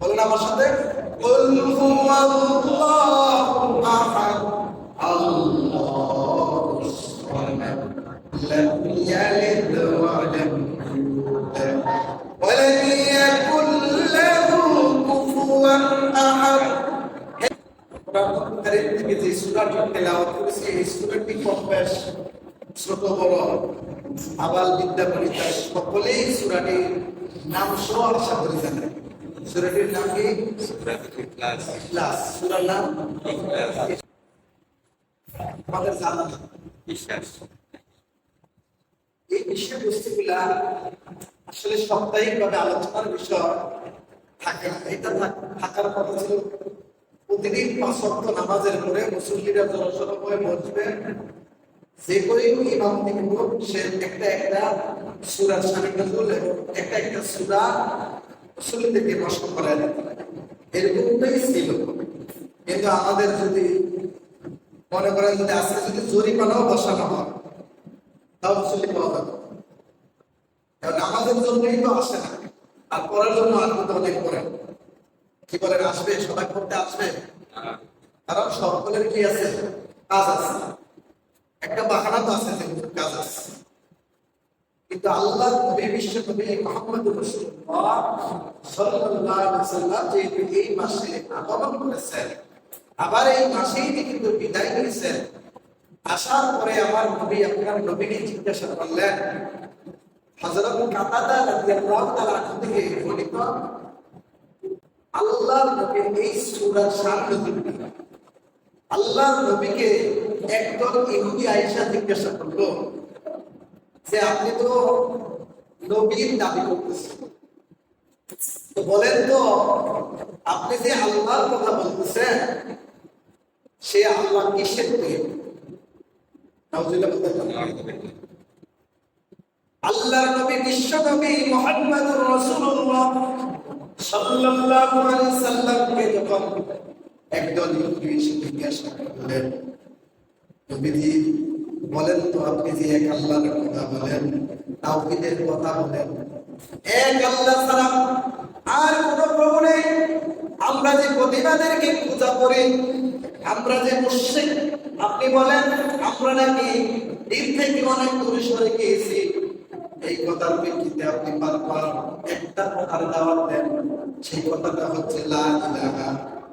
বলেন আমার সাথে ইউলাদ ওয়া লাম ইয়াকুল লাহু কুফুয়ান আহাদ। কোরআন থেকে ছোট বড়। আবাল বিদ্যা পরিতা সকলেই সূরাটির নাম সহ আশা করি সূরাটির নাম কি? ইখলাস। সূরার নাম? আমাদের জানা এই বিষয়বস্তুগুলা আসলে সাপ্তাহিক ভাবে আলোচনার বিষয় থাকে। না এটা থাকার কথা ছিল, প্রতিদিন পাঁচ নামাজের পরে মুসল্লিরা জনসভা হয়ে যে করে ইমাম দেখব সে একটা একটা সুরার সানিধ্য করলে একটা একটা সুরা মুসল্লিদেরকে নষ্ট করায় এরকমটাই ছিল। কিন্তু আমাদের যদি মনে করেন যদি আজকে যদি জরিমানাও বসানো হয়, তাও মুসল্লি পাওয়া যাবে। আমাদের জন্যই তো আসে না। আর করার জন্য আর কিন্তু অনেক করে কি বলেন, আসবে? সবাই করতে আসবে? কারণ সকলের কি আছে? কাজ আছে। একটা বাহানা তো আছে যে কাজ আছে। কিন্তু আল্লাহ নবী বিশ্ব নবী মোহাম্মদ এই মাসে আগমন করেছেন, আবার এই মাসেই কিন্তু বিদায় আসার পরে আমার নবী আপনার নবীকে জিজ্ঞাসা করলেন কাতাদা তাআলা থেকে বর্ণিত, আল্লাহর নবীর এই সূরার সামনে দিকে আল্লাহর নবীকে একদল ইহুদি আয়েশা জিজ্ঞাসা করল যে, আপনি তো নবীর দাবি করতেছেন তো বলেন তো, আপনি যে আল্লাহর কথা বলতেছেন, সে আল্লাহ কিসের তৈরি? আল্লাহর নবী বিশ্ব নবী মুহাম্মদুর রাসূলুল্লাহ সাল্লাল্লাহু আলাইহি সাল্লামকে যখন একদল ইহুদি এসে জিজ্ঞাসা করলেন নবীজি বলেন তো আপনি যে এক আল্লাহর কথা বলেন, তাওহীদের কথা বলেন? এক আল্লাহ ছাড়া আর কোন প্রভু নেই। আমরা যে প্রতিমাদেরকে পূজা করি, আমরা যে মুশরিক, আপনি বলেন, আমরা নাকি দিন থেকে অনেক দূরে সরে গিয়েছি। এই কথার প্রেক্ষিতে আপনি বারবার একটা কথার দাওয়াত দেন, সেই কথাটা হচ্ছে, লা ইলাহা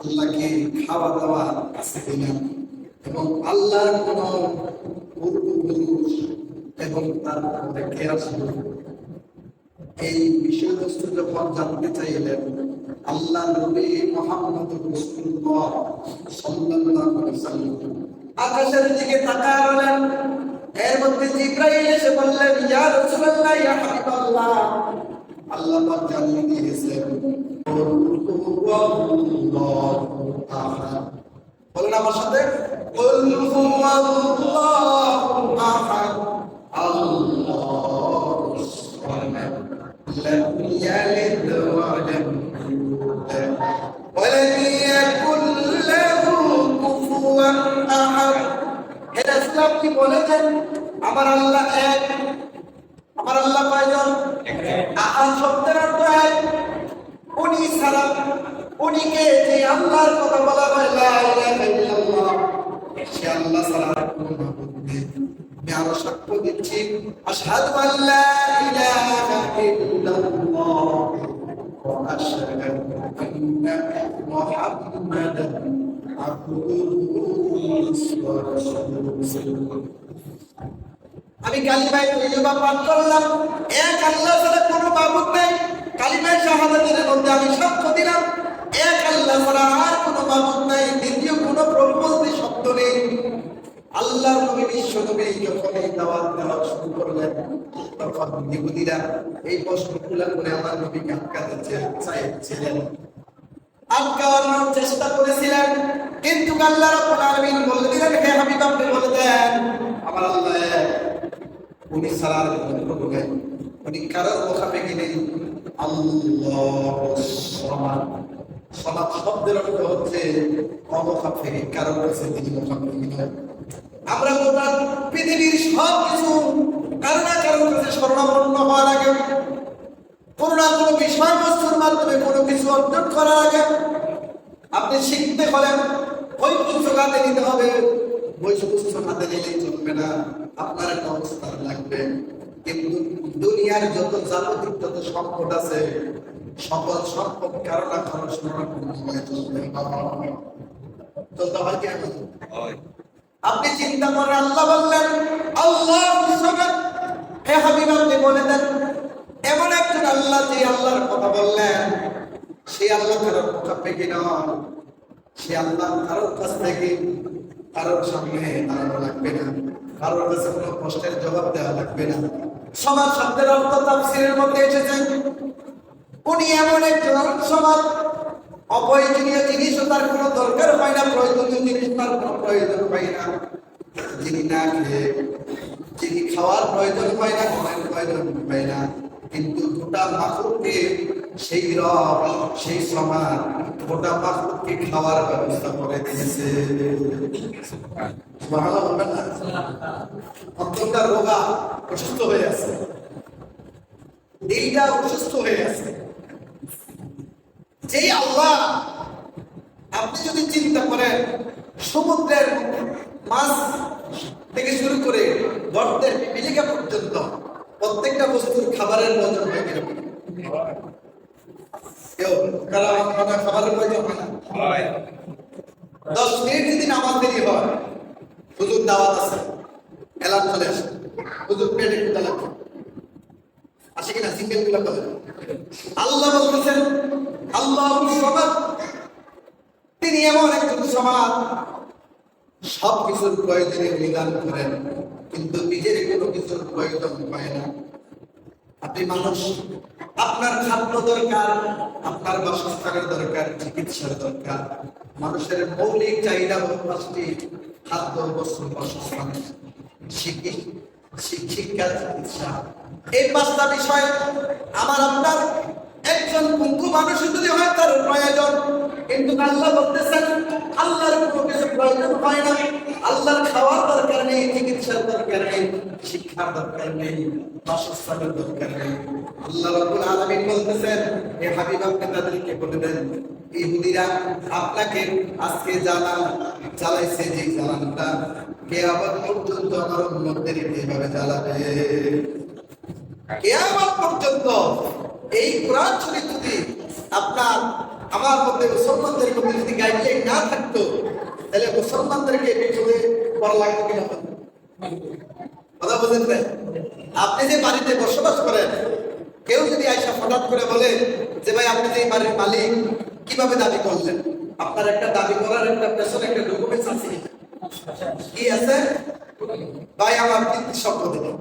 আল্লাহকে খাওয়া দাওয়া আছে কিনা? এবং আল্লাহর কোন এবং তার এই বিষয়বস্তু যখন জানতে চাইলেন, আল্লাহ নবী মোহাম্মদ রাসূলুল্লাহ সাল্লাল্লাহু আলাইহি আকাশের দিকে তাকালেন এর মধ্যে এসে বললেন, ইয়া রাসূলুল্লাহ, ইয়া হাবিবাল্লাহ। আল্লাহ পাক জানিয়ে দিয়েছেন বলেন আমার সাথে ইয়াকুল লাহু কুফুয়ান আহাদ। হে রাসূল আপনি বলেছেন? আমার আল্লাহ এক, আমার আল্লাহ কয়জন? আহাদ শব্দের অর্থ এক। উনি ছাড়া উনিকে যে আল্লাহর কথা বলা হয়, লা ইলাহা ইল্লাল্লাহ। সে আল্লাহ ছাড়া কোনো মাবুদ নেই। আমি আরও সাক্ষ্য দিচ্ছি, আশহাদু আল্লা ইলাহা ইল্লাল্লাহ ওয়া আশহাদু আমি কালিমায় তৈবা পাঠ করলাম, এক আল্লাহ ছাড়া কোনো মাবুদ নেই। কালিমায় শাহাদাতের মধ্যে আমি সাক্ষ্য দিলাম এক আল্লাহ ছাড়া আর কোনো মাবুদ নাই, দ্বিতীয় কোনো প্রভু বলতে শব্দ নেই। আল্লাহ নবী বিশ্ব নবী যখন এই দাওয়াত দেওয়া শুরু করলেন, তখন ইহুদিরা এই প্রশ্নগুলো করে আমার নবীকে আটকাতে চাইছিলেন। আটকানোর চেষ্টা করেছিলেন, কিন্তু আল্লাহ রাব্বুল আলামিন বলে দিলেন, হে হাবিব, আপনি বলে দেন, আমার আল্লাহ। উনি সালার কোনো উনি কারোর মুখাপেক্ষি নেই আল্লাহ সমান সমাজ শব্দের অর্থ হচ্ছে অমুখাপেক্ষি কারোর কাছে তিনি আমরা পৃথিবীর সব কিছু কারোর স্মরণাপন্ন হওয়ার আগে, কোনো কোনো বিষয়বস্তুর মাধ্যমে কোনো কিছু অর্জন করার আগে আপনি শিখতে হলেন ওই পুস্তক নিতে হবে। ওই পুস্তক নিলেই চলবে না। আপনার একটা অবস্থান লাগবে। কিন্তু দুনিয়ার যত সম্পদ আছে সকল সম্পদ কারও না কারও স্মরণাপন্ন চলবে। চলতে হয় কি এখন? আপনি চিন্তা করেন আল্লাহ বললেন আল্লাহ হে হাবিব আপনি বলে দেন এমন একজন আল্লাহ যে আল্লাহর কথা বললেন সেই আল্লাহ কারোর কথা পেকে নন? সে আল্লাহ কারোর কাছ থেকে কারোর সামনে দাঁড়ানো লাগবে না। কারোর কাছে কোনো প্রশ্নের জবাব দেওয়া লাগবে না। সমাজ শব্দের অর্থ তাফসীরের মধ্যে এসেছে, উনি এমন একজন সমাজ অপ্রয়োজনীয় জিনিসও তার কোনো দরকার হয় না, প্রয়োজনীয় জিনিস তার কোনো প্রয়োজন হয় না। যিনি না খেয়ে, যিনি খাওয়ার প্রয়োজন হয় না ঘুমের প্রয়োজন হয় না। কিন্তু গোটা মাখুরকে সেই রব, সেই সমাজ, গোটা মাখুরকে খাওয়ার ব্যবস্থা করে দিয়েছে। রোগা, অসুস্থ হয়ে আছে। অসুস্থ হয়ে আছে। যেই আল্লাহ, আপনি যদি চিন্তা করেন, সমুদ্রের মাছ থেকে শুরু করে গর্তের পিপিলিকা পর্যন্ত প্রত্যেকটা বস্তুর খাবারের প্রয়োজন হয় কীরকম? কেউ? কারা খাবারের প্রয়োজন হয় না। দশ মিনিট যদি নামাজ দেরি হয় হুজুর দাওয়াত আছে চলে আসে। হুজুর পেটে কুটা লাগবে আসে কিনা? সিঙ্গেলগুলা বলে আল্লাহ বলতেছেন আল্লাহ সমাজ তিনি এমন একজন সমাজ সব কিছুর প্রয়োজনে নিদান করেন। কিন্তু নিজের কোনো কিছুর প্রয়োজন হয় না। আপনি মানুষ, আপনার খাদ্য দরকার, আপনার বাসস্থানের দরকার, চিকিৎসার দরকার। মানুষের মৌলিক চাহিদা হল পাঁচটি, খাদ্য বস্ত্র বাসস্থান। শিক্ষা চিকিৎসা। এই পাঁচটা বিষয় আমার আপনার একজন পঙ্গু মানুষ যদি হয় তার প্রয়োজন। কিন্তু আল্লাহ বলতেছেন, আল্লাহর কোনো কিছু প্রয়োজন হয় না। আল্লাহর খাওয়ার দরকার নেই, চিকিৎসার দরকার নেই, শিক্ষার দরকার নেই, বাসস্থানের দরকার নেই। আল্লাহ আলামিন বলতেছেন আপনি তাদেরকে বলে দেন, ইহুদিরা আপনাকে আজকে জানা চালাইছে যে জানানটা কেয়ামত পর্যন্ত আমার এইভাবে জ্বালাবে। কেয়ামত পর্যন্ত এই কোরআন শরীফ যদি আপনার আমার মধ্যে মুসলমানদের মধ্যে যদি গাইডলাইন না থাকতো, তাহলে মুসলমানদেরকে পিছনে লাগতো কিনা? কথা আপনি যে বাড়িতে বসবাস করেন, কেউ যদি আইসা হঠাৎ করে বলে যে ভাই, আপনি যে বাড়ির মালিক, কীভাবে দাবি করলেন? আপনার একটা দাবি করার একটা পেছনে একটা ডকুমেন্টস আছে। কি আছে? ভাই, আমার স্বপ্ন দিলেন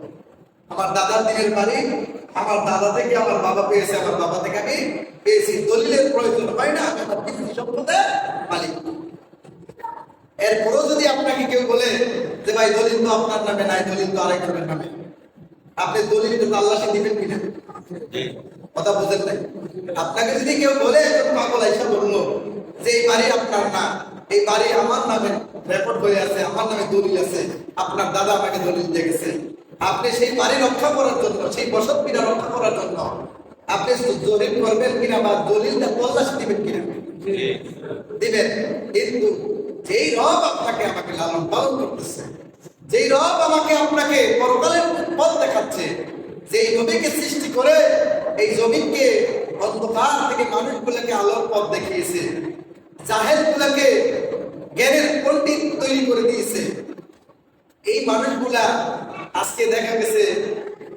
আমার দাদার দিনের বাড়ি আমার দাদা থেকে আমার বাবা পেয়েছে আমার বাবা থেকে আমি পেয়েছি। দলিলের প্রয়োজন হয় না আমি আমার পিতৃ সম্পদের মালিক। এরপরেও যদি আপনাকে কেউ বলে যে ভাই দলিল তো আপনার নামে নাই দলিল তো আরেকজনের নামে। আপনি দলিল তো আল্লাহকে দিবেন কিনা? কথা বুঝেন নাই? আপনাকে যদি কেউ বলে পাগল আইসা বলল যে এই বাড়ি আপনার না এই বাড়ি আমার নামে রেকর্ড হয়ে আছে আমার নামে দলিল আছে আপনার দাদা আমাকে দলিল দিয়ে গেছে আপনি সেই বাড়ি রক্ষা করার জন্য সেই বসত পিনা রক্ষা করার জন্য আপনি দলিল করবেন কিনা বা দলিলটা তল্লাশি দিবেন কিনা? দিবেন। কিন্তু যেই রব আপনাকে আমাকে লালন পালন করতেছে যেই রব আমাকে আপনাকে পরকালের পথ দেখাচ্ছে যেই নবীকে সৃষ্টি করে এই জমিনকে অন্ধকার থেকে মানুষগুলোকে আলোর পথ দেখিয়েছে জাহেল গুলাকে জ্ঞানের পণ্ডিত তৈরি করে দিয়েছে এই মানুষগুলা আজকে দেখা গেছে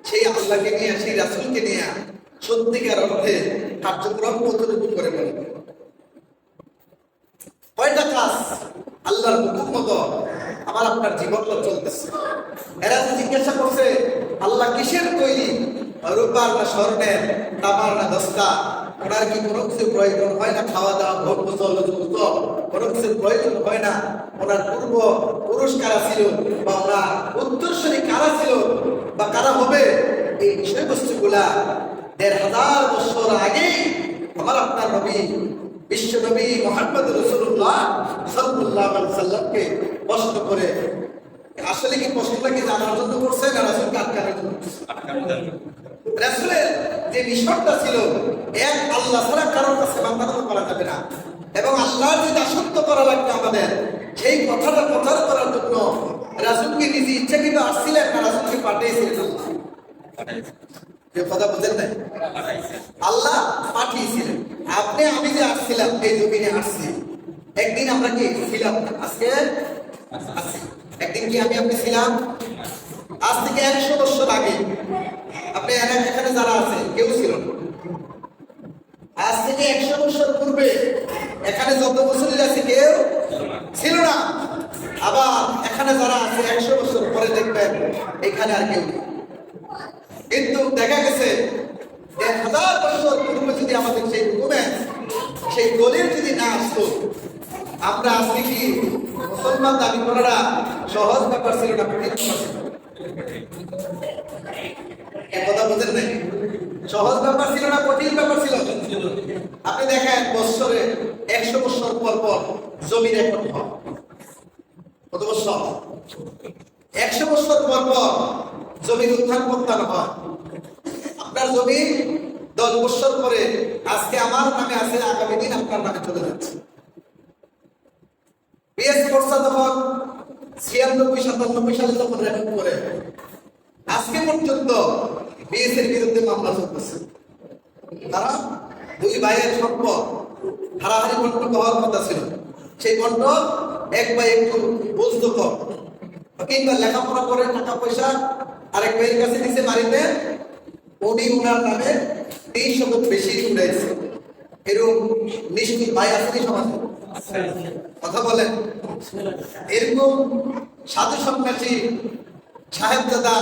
সেই আল্লাহকে নিয়ে, সেই রাসুলকে নিয়ে সত্যিকার অর্থে কার্যক্রম কতটুকু করে বলবে কয়টা কাজ আল্লাহর হুকুম মতো আমার আপনার জীবনটা চলতেছে? এরা জিজ্ঞাসা করছে, আল্লাহ কিসের তৈরি? রূপার না স্বর্ণের, তামার না দস্তা ওনার কি কোনো কিছু প্রয়োজন হয় না? খাওয়া দাওয়া ভোগ যুক্ত কোনো কিছু প্রয়োজন হয় না? ওনার পূর্ব পুরুষ কারা ছিল বা ওনার উত্তরসূরি কারা ছিল বা কারা হবে? এই বিষয়বস্তুগুলা দেড় হাজার বছর আগে আমার আপনার নবী, বিশ্ব নবী মোহাম্মদ রসুল্লাহ সাল্লাহ প্রশ্ন করে, আসলে কি প্রশ্নটা কি জানার জন্য করছে না রাসুলকে আটকানোর জন্য? রাসূলের যে মিশনটা ছিল, এক আল্লাহ ছাড়া কারোর কাছে বান্দানত করা যাবে না। এবং আল্লাহর যে দাসত্ব করা লাগবে আমাদের, সেই কথাটা প্রচার করার জন্য রাসূলকে নিজে ইচ্ছাকৃত আসছিলেন না, রাসূলকে পাঠিয়েছিলেন আল্লাহ। কথা বুঝেন নাই আল্লাহ পাঠিয়েছিলেন। আপনি, আমি যে আসছিলাম, এই জমিনে আসছি। একদিন আমরা কি ছিলাম? আজকে। একদিন কি আমি আপনি ছিলাম? আজ থেকে একশো বছর আগে। আপনি এখানে যারা আছে, কেউ ছিল আজ থেকে একশো বছর পূর্বে এখানে যত বছরই আছে কেউ ছিল না। আবার এখানে যারা আছে, একশো বছর পরে দেখবেন এখানে আর কেউ কিন্তু দেখা গেছে এক হাজার বছর পূর্বে যদি আমাদের সেই ডকুমেন্ট সেই দলিল যদি না আসতো, আমরা আজকে কি মুসলমান দাবি করাটা সহজ ব্যাপার ছিল না, কঠিন ছিল? সহজ ব্যাপার ছিল না কঠিন ব্যাপার ছিল? আপনি দেখেন, বছরে একশো বছর পর পর জমি রেকর্ড হয়। কত বছর? একশো বছর পর পর জমির উত্থান পত্তান হয়। আপনার জমি দশ বছর পরে আজকে আমার নামে আছে, আগামী দিন আপনার নামে চলে যাচ্ছে। বিএস ফোর্সা তখন ছিয়ানব্বই, সাতানব্বই সালে তখন রেকর্ড করে, আজকে পর্যন্ত বিএস এর বিরুদ্ধে মামলা চলতেছে। তারা দুই ভাইয়ের সম্পদ হারাহারি বন্টন হওয়ার কথা ছিল। সেই বন্টন এক ভাই একটু বুঝতো কম কিংবা লেখাপড়া করে টাকা পয়সা আরেক ভাইয়ের কাছে দিছে বাড়িতে, উনি উনার নামে তিন শতক বেশি উঠাইছে এরকম নিষ্ঠুর ভাই আছে সমাজে? কথা বলেন। এরকম সাধু সন্ন্যাসী সাহেব দাদা,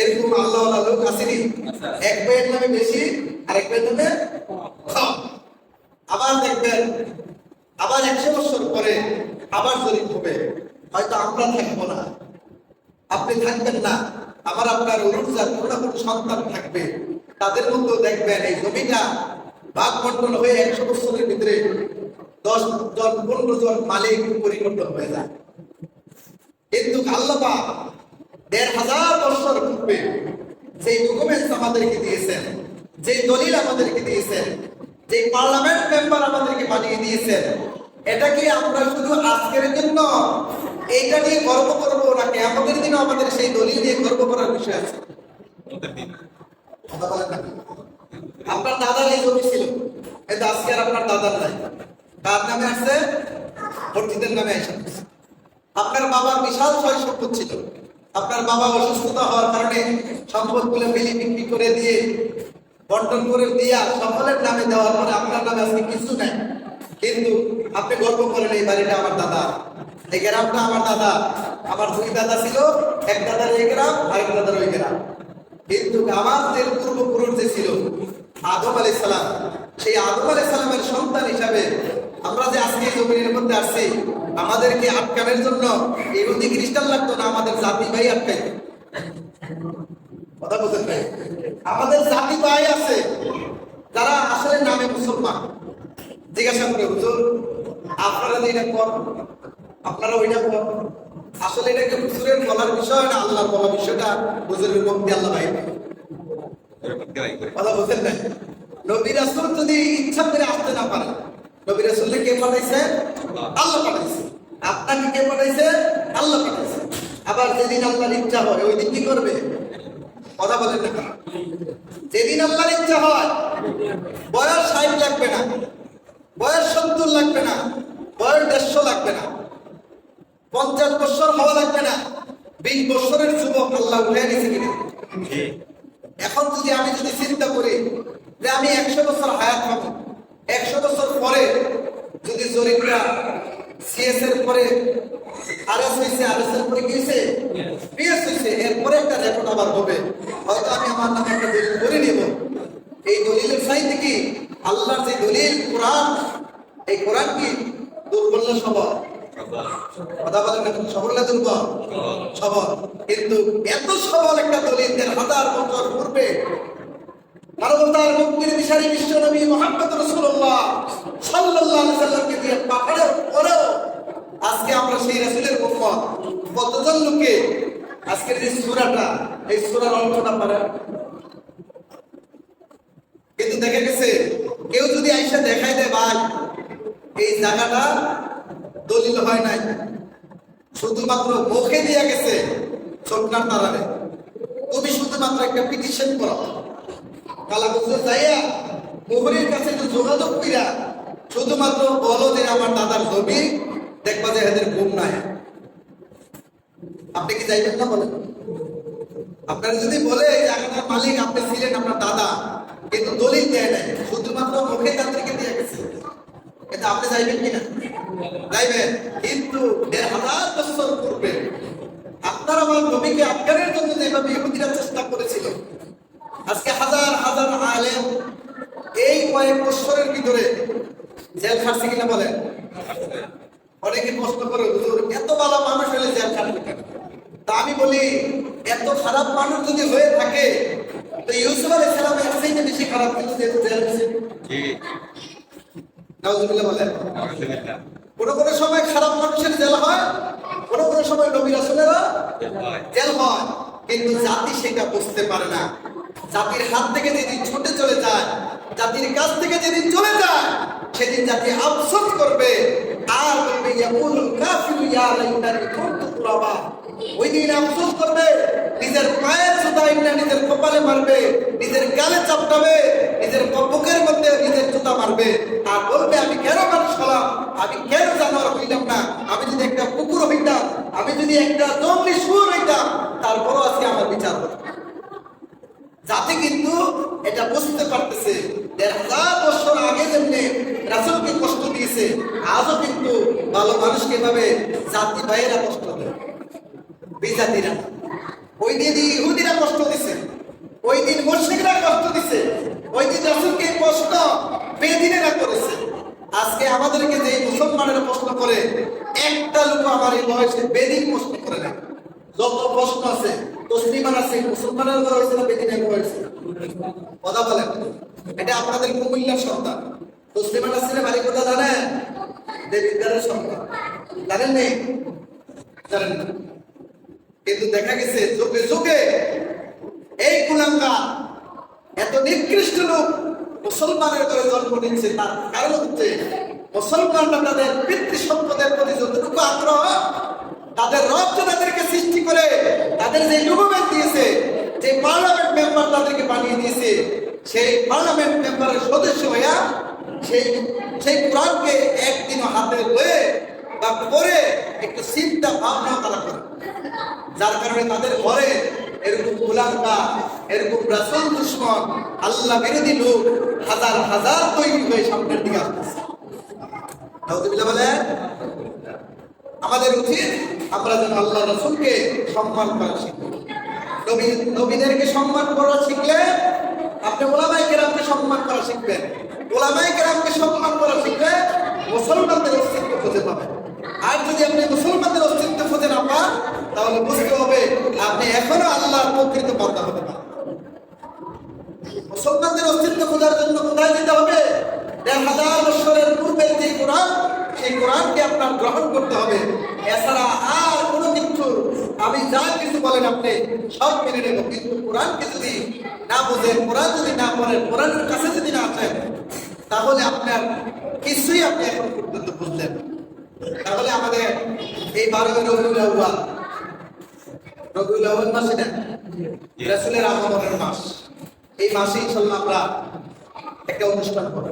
এরকম আল্লাহ লোক আসেনি? এক ভাইয়ের নামে বেশি, আরেক ভাইয়ের নামে আবার দেখবেন, আবার একশো বছর পরে আবার জরিপ হবে। হয়তো আমরা থাকব না। আপনি থাকবেন না। আবার আপনার অনুযায়ী কোনো না কোনো সন্তান থাকবে। তাদের মধ্যেও দেখবেন এই জমিটা ভাগ বন্টন হয়ে একশো বছরের ভিতরে দশ জন, পনেরো জন মালিক পরিবর্তন হয়ে যায়। কিন্তু আল্লাহ পাক দেড় হাজার বছর পূর্বে যে ডকুমেন্টস আমাদেরকে দিয়েছেন যে দলিল আমাদেরকে দিয়েছেন যে পার্লামেন্ট মেম্বার আমাদেরকে বানিয়ে দিয়েছেন, এটা কি আমরা শুধু আজকের জন্য এইটা নিয়ে গর্ব করব নাকি আমাদের দিনও আমাদের সেই দলিল নিয়ে গর্ব করার বিষয় আছে। আপনার দাদার এই জমি ছিল, কিন্তু আজকে আপনার দাদার নাই। কার নামে আসছে ভর্তিদের নামে এসে আপনার বাবার বিশাল ছয় সম্পদ ছিল। আপনার বাবা অসুস্থতা হওয়ার কারণে সম্পদগুলো মিলি বিক্রি করে দিয়ে বন্টন করে দিয়া সকলের নামে দেওয়ার পরে আপনার নামে আজকে কিছু নাই। কিন্তু আপনি গর্ব করেন, এই বাড়িটা আমার দাদা। এই গ্রামটা আমার দাদা। আমার দুই দাদা ছিল, এক দাদার এই গ্রাম, আরেক দাদার ওই গ্রাম। কিন্তু আমার যে পূর্বপুরুষ যে ছিল, আদম আলাই সালাম, সেই আদম আলাই সালামের সন্তান হিসাবে আমরা যে আজকে এই জমিনের মধ্যে আসছি আমাদেরকে আটকানোর জন্য ইহুদি খ্রিস্টান লাগতো না আমাদের জাতি ভাই আটকাই কথা বলতে চাই আমাদের জাতি ভাই আছে যারা আসলে নামে মুসলমান। জিজ্ঞাসা করে হুজুর আপনারা যে এটা কর আপনারা ওইটা কর আসলে এটা কি হুজুরের বলার বিষয় না আল্লাহর বলার বিষয়টা হুজুরের মুক্তি আল্লাহ ভাই কথা বলছেন না নবী রাসূল যদি ইচ্ছা করে আসতে না পারে নবী রাসূলকে কে পাঠাইছে? আল্লাহ পাঠাইছে। আপনাকে কে পাঠাইছে? আল্লাহ পাঠাইছে। আবার যেদিন আল্লাহর ইচ্ছা হয় ওই দিন কি করবে? কথা বলেন না যেদিন আল্লাহর ইচ্ছা হয় বয়স ষাট লাগবে না। বয়স সত্তর লাগবে না। বয়স দেড়শো লাগবে না। পঞ্চাশ বছর হওয়া লাগবে না। বিশ বছরের যুবক আল্লাহ উঠে গেছে কিনা? এখন যদি আমি যদি চিন্তা করি যে আমি একশো বছর হায়াত পাবো একশো বছর পরে যদি জরিপরা সিএস এর পরে হয়েছে পরে হয়েছে এরপরে একটা আবার হবে। হয়তো আমি আমার একটা দলিল এই দলিলের যে দলিল এই কি দুর্বল কিন্তু এত সবল একটা দলিল হাজার বছর পূর্বে মানবতার মুক্তির আজকে আমরা কিন্তু দেখা গেছে, কেউ যদি আইসা দেখাই দেয়, ভাই, এই জায়গাটা দলিল হয় নাই। শুধুমাত্র মুখে দিয়া গেছে সরকার তারারে। তুমি শুধুমাত্র একটা পিটিশন করো। কালা বছর যাইয়া মোহরের কাছে একটু যোগাযোগ কইরা শুধুমাত্র বলো যে আমার দাদার জমি দেখবা যে এদের ঘুম নাই। আপনি কি যাইবেন না বলেন? আপনার যদি বলে জায়গাটার মালিক, আপনি ছিলেন আপনার দাদা, কিন্তু দলিল দেয় নাই, শুধুমাত্র মুখে তাদেরকে দিয়ে গেছে। কিন্তু আপনি যাইবেন কিনা? যাইবেন কিন্তু হাজার বছর পূর্বে আপনার আমার নবীকে আফগানের জন্য যেভাবে ইহুদিরা চেষ্টা করেছিল আলেম এই কয়েক বছরের ভিতরে জেল খাটছে কিনা বলেন অনেকে প্রশ্ন করে হুজুর এত ভালো মানুষ হলে জেল খাটবে কেন? তা আমি বলি এত খারাপ মানুষ যদি হয়ে থাকে তো ইউসুফ আলাই সালাম এর চাইতে বেশি খারাপ কিন্তু যেহেতু জেল হয়েছে বলেন। কোন কোন সময় খারাপ মানুষের জেল হয় কোন কোন সময় নবী রাসূলেরও জেল হয় কিন্তু জাতি সেটা বুঝতে পারে না। জাতির হাত থেকে যেদিন ছুটে চলে যায়, জাতির কাছ থেকে যেদিন চলে যায়, সেদিন জাতি আফসোস করবে। আর বলবে ইয়াকুল কাফিরু ইয়া লাইতানি কুনতু তুরাবা ওই দিন আফসোস করবে, নিজের পায়ের জুতা ইন্না নিজের কপালে মারবে, নিজের গালে চাপটাবে, নিজের কপকের মধ্যে নিজের জুতা মারবে। আর বলবে, আমি কেন মানুষ হলাম? আমি কেন জানোয়ার হইলাম না? আমি যদি একটা কুকুর হইতাম, আমি যদি একটা জঙ্গলি সুর হইতাম, তারপরও আজকে আমার বিচার হতো। যাতে কিন্তু এটা বুঝতে পারতেছে দেড় হাজার বছর আগে যেমনি রাসুলকে কষ্ট দিয়েছে, আজও কিন্তু ভালো মানুষকে এভাবে জাতি ভাইয়েরা কষ্ট দেয়, বিজাতিরা। ওই দিন ইহুদিরা কষ্ট দিছে, ওই দিন মুর্শিকরা কষ্ট দিছে, ওই দিন রাসুলকে কষ্ট বেদিনেরা করেছে। আজকে আমাদেরকে যে মুসলমানেরা প্রশ্ন করে, একটা লোক আমার এই বয়সে বেদিন প্রশ্ন করে না যত প্রশ্ন আছে, তসলিমান আছে, মুসলমানের উপর হয়েছে না বেদিনের উপর হয়েছে? কথা বলেন। এটা আপনাদের কুমিল্লার সন্তান। তসলিমান আছে বাড়ি কথা জানেন? দেবিদ্দারের সন্তান। জানেন নেই? জানেন কিন্তু দেখা গেছে, যুগে যুগে এই কুলাঙ্গা এত নিকৃষ্ট লোক মুসলমানের করে জন্ম নিচ্ছে। তার কারণ হচ্ছে, মুসলমানরা তাদের পিতৃ সম্পদের প্রতি যতটুকু আগ্রহ তাদের যে তাদেরকে সৃষ্টি করে, তাদের যে ডকুমেন্ট দিয়েছে, যে পার্লামেন্ট মেম্বার তাদেরকে বানিয়ে দিয়েছে, সেই পার্লামেন্ট মেম্বারের সদস্য হইয়া সেই সেই কোরআনকে একদিনও হাতে লয়ে বা পরে একটু চিন্তা ভাবনা তারা করে। যার কারণে তাদের ঘরে এরকম গোলাঙ্গা এরকম রাসুল দুশ্মন, আল্লাহ বিরোধী লোক হাজার হাজার তৈরি হয়ে সামনের দিকে আসতেছে। বলে আমাদের উচিত আমরা যেন আল্লাহ রসুলকে সম্মান করা শিখব নবী, নবীদেরকে সম্মান করা শিখলে আপনি ওলামাই কেরামকে সম্মান করা শিখবেন। ওলামাই কেরামকে সম্মান করা শিখলে মুসলমানদের অস্তিত্ব খুঁজে পাবেন। আর যদি আপনি মুসলমানদের অস্তিত্ব খুঁজে না পান, তাহলে বুঝতে হবে আপনি এখনও আল্লাহর প্রকৃত পর্দা হতে পারেন। মুসলমানদের অস্তিত্ব খোঁজার জন্য কোথায় যেতে হবে? দেড় হাজার বছরের পূর্বের যে কোরআন সেই কোরআনকে আপনার গ্রহণ করতে হবে। এছাড়া আর কোনো কিছু আমি যা কিছু বলেন আপনি সব মেনে নেব। কিন্তু কোরআনকে যদি না বোঝেন কোরআন যদি না পড়েন কোরআনের কাছে যদি না আসেন তাহলে আপনার কিছুই আপনি এখন পর্যন্ত বুঝলেন তাহলে আমাদের এই বারোই রবিউল আউয়াল রবিউল আউয়াল মাস এটা রাসূলের আগমনের মাস। এই মাসে ইনশাআল্লাহ আমরা একটা অনুষ্ঠান করব।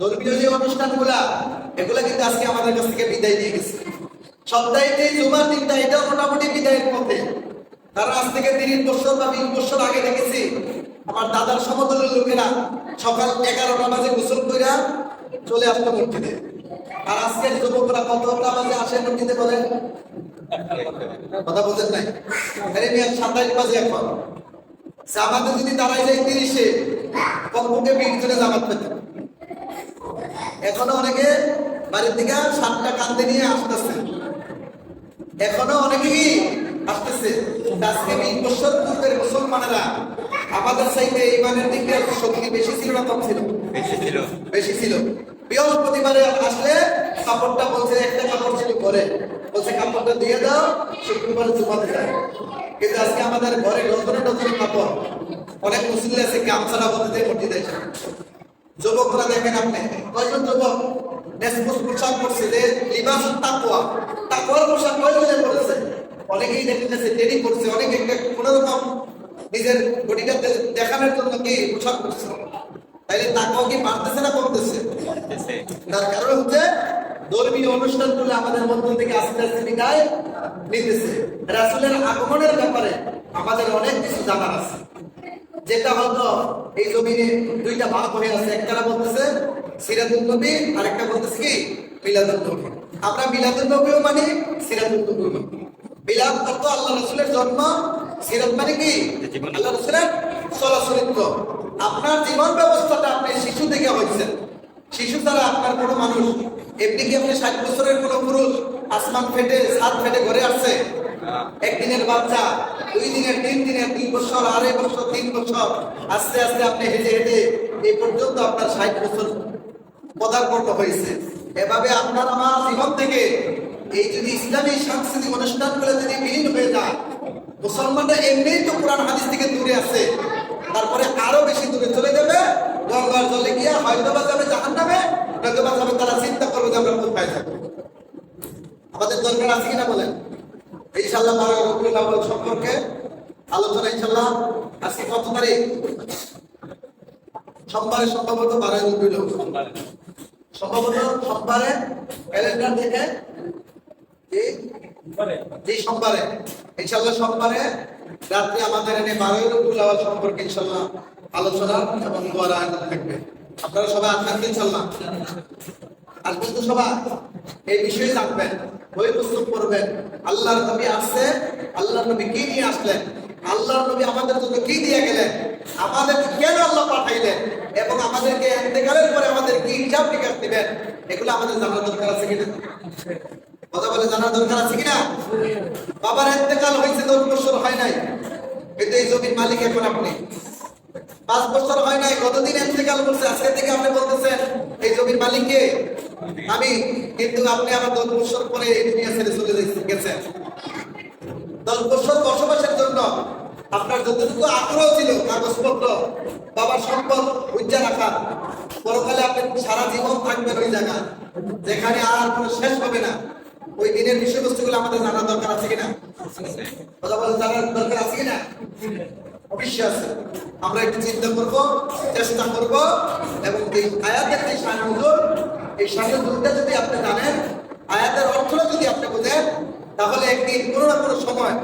ধর্মীয় যে অনুষ্ঠানগুলা, এগুলা কিন্তু আজকে আমাদের কাছ থেকে বিদায় নিয়ে গেছে। সপ্তাহে যে জুমার দিনটা, এটাও মোটামুটি বিদায়ের পথে। কারণ আজ থেকে তিরিশ বছর বা বিশ বছর আগে দেখেছি, আমার দাদার সমতলের লোকেরা সকাল এগারোটা বাজে গোসল কইরা চলে আসতো মসজিদে। আর আজকের যুবকরা কতটা বাজে আসে মসজিদে বলেন, কথা বলতেন নাই। সাতাইশ বাজে এখন। জামাতে যদি দাঁড়াই যায় তিরিশে কমপক্ষে বিশ জনে জামাত পেত। এখনও অনেকে বাড়ির দিকে সাতটা কান্দে নিয়ে আসতেছে। এখনও অনেকে কি আসতেছে? আজকে বিশ বছর পূর্বের মুসলমানেরা আমাদের চাইতে ইমানের দিক দিয়ে শক্তি বেশি ছিল না কম ছিল? বেশি ছিল। বেশি ছিল। বৃহস্পতিবারে আসলে কাপড়টা বলছে একটা কাপড় ছিল ঘরে। বলছে কাপড়টা দিয়ে দাও শুক্রবার জুমাতে যায়। কিন্তু আজকে আমাদের ঘরে ডজনে ডজনে কাপড়। অনেক মুসলিম আছে গামছাড়া দেয় মসজিদে। যুবকরা দেখেন আপনি কয়জন যুবক? নেসমুস পোশাক করছে যে লিবাস তাকুয়া তাকুয়ার পোশাক কয়জনে পড়েছে অনেকেই দেখে গেছে ট্রেনিং করছে অনেকে কোনো রকম নিজের বডিটা দেখানোর জন্য কি পোশাক করছে তাইলে তাকুয়া কি বাড়তেছে না কমতেছে। তার কারণ হচ্ছে ধর্মীয় অনুষ্ঠানগুলো আমাদের মধ্য থেকে আস্তে আস্তে বিদায় নিতেছে। রাসুলের আগমনের ব্যাপারে আমাদের অনেক কিছু জানার আছে। যেটা হয়তো এই জমিনে দুইটা ভাগ হয়ে আছে। একটা বলতেছে সিরাতুল নবী আর একটা বলতেছে কি? মিলাদুল নবী। আমরা মিলাদুল নবীও মানি সিরাতুল নবীও মানি। মিলাদ অর্থ আল্লাহ রসুলের জন্ম সিরাত মানে কি? আল্লাহ রসুলের চলচরিত্র আপনার জীবন ব্যবস্থাটা আপনি শিশু থেকে হয়েছেন। শিশু ছাড়া আপনার কোনো মানুষ এমনি কি আপনি ষাট বছরের কোনো পুরুষ আসমান ফেটে ছাদ ফেটে ঘরে আসছে? একদিনের বাচ্চা দুই দিনের তিন দিনের দুই বছর আড়াই বছর তিন বছর আস্তে আস্তে আপনি হেঁটে হেঁটে এই পর্যন্ত আপনার ষাট বছর পদার্পণ হয়েছে। এভাবে আপনার আমার জীবন থেকে এই যদি ইসলামী সাংস্কৃতিক অনুষ্ঠানগুলো যদি বিলীন হয়ে যায়, মুসলমানরা এমনিই তো কোরআন হাদিস থেকে দূরে আছে। তারপরে আরও বেশি দূরে চলে যাবে। গঙ্গার জলে গিয়া হয়তো যাবে জাহান নামে নয়তো বা যাবে তারা চিন্তা করবে যে আমরা কোথায় থাকব আমাদের দরকার আছে কিনা বলেন? ইনশাল্লাহ বারো রবিউল আউয়াল সম্পর্কে আলোচনা ইনশাল্লাহ আজকে কত তারিখ? সোমবারে সম্ভবত বারো রবিউল সম্ভবত সোমবারে ক্যালেন্ডার থেকে এই সোমবারে ইনশাল্লাহ সোমবারে আমাদের এনে বারোই সম্পর্কে ইনশাল্লাহ আলোচনা এবং থাকবে। আপনারা সবাই আসবেন ইনশাল্লাহ আসবেন তো সবাই, এই বিষয়ে বই পুস্তক পড়বেন, আল্লাহর নবী আসছে, আল্লাহর নবী কি নিয়ে আসলেন, আল্লাহর নবী আমাদের জন্য কি দিয়ে গেলেন আমাদের কেন আল্লাহ পাঠাইলেন এবং আমাদেরকে এতেকালের পরে আমাদের কি হিসাব নিকাশ দিবেন, এগুলো আমাদের জানার দরকার আছে কিনা? কথা বলে জানার দরকার আছে কিনা? বাবার এতেকাল হয়েছে দশ বছর হয় নাই। কিন্তু এই জমির মালিক এখন আপনি। পাঁচ বছর হয় নাই, কতদিন এতেকাল করছে? আজকে থেকে আপনি বলতেছেন, এই জমির মালিককে আমি, কিন্তু আপনি আমার দশ বছর পরে এই দুনিয়া ছেড়ে চলে গেছেন। দশ বছর বসবাসের জন্য আপনার যতটুকু আগ্রহ ছিল, কাগজপত্র, বাবার সম্পদ উজ্জা রাখা পরকালে আপনি সারা জীবন থাকবেন ওই জায়গা যেখানে আর কোনো শেষ হবে না। ওই দিনের বিষয়বস্তুগুলো আমাদের জানার দরকার আছে কিনা? কথা বলে জানার দরকার আছে কিনা? অবশ্যই আছে। আমরা একটু চিন্তা করব, চেষ্টা করব, এবং এই আয়াতের যে সানুদুল এই সানুদুলটা যদি আপনি জানেন, আয়াতের অর্থটা যদি আপনি বোঝেন, তাহলে একদিন কোনো না কোনো সময়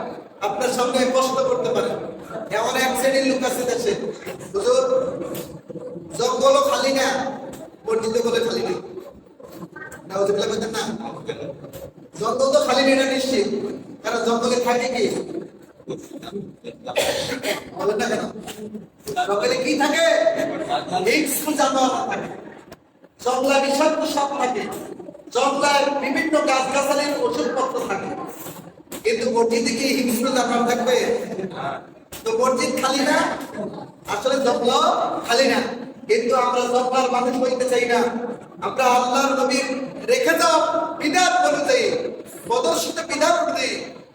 আপনার সঙ্গে কষ্ট করতে পারে। এমন এক শ্রেণির লোক আছে দেশে। হুজুর জঙ্গল খালি না মসজিদে বলে খালি নেই না জঙ্গল তো খালি নেই না নিশ্চিত, কারণ জঙ্গলে থাকে কি? বলেন না কেন? জঙ্গলে কি থাকে? জঙ্গলা বিষাক্ত সাপ থাকে। জঙ্গলার বিভিন্ন গাছ গাছালির ওষুধপত্র থাকে। কিন্তু মসজিদে কি হিংস্র জানোয়ার থাকবে? তো মসজিদ খালি না? আসলে জঙ্গল খালি না। কিন্তু আমরা জঙ্গলার মানুষ হইতে চাই না। আমরা আল্লাহর নবীর রেখে যাওয়া বিধান অনুযায়ী প্রদর্শিত বিধান অনুযায়ী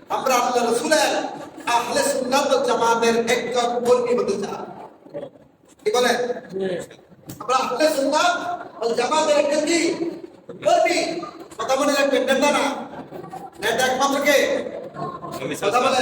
আমরা আল্লাহ রসুলের আহলে সুন্নাত জামাতের একজন কর্মী হতে চাই। কি বলেন? আমরা আহলে সুন্নাত জামাতের একজন কি? কর্মী। কথা মনে রাখবেন নেতা না। নেতা একমাত্র কে? কথা বলে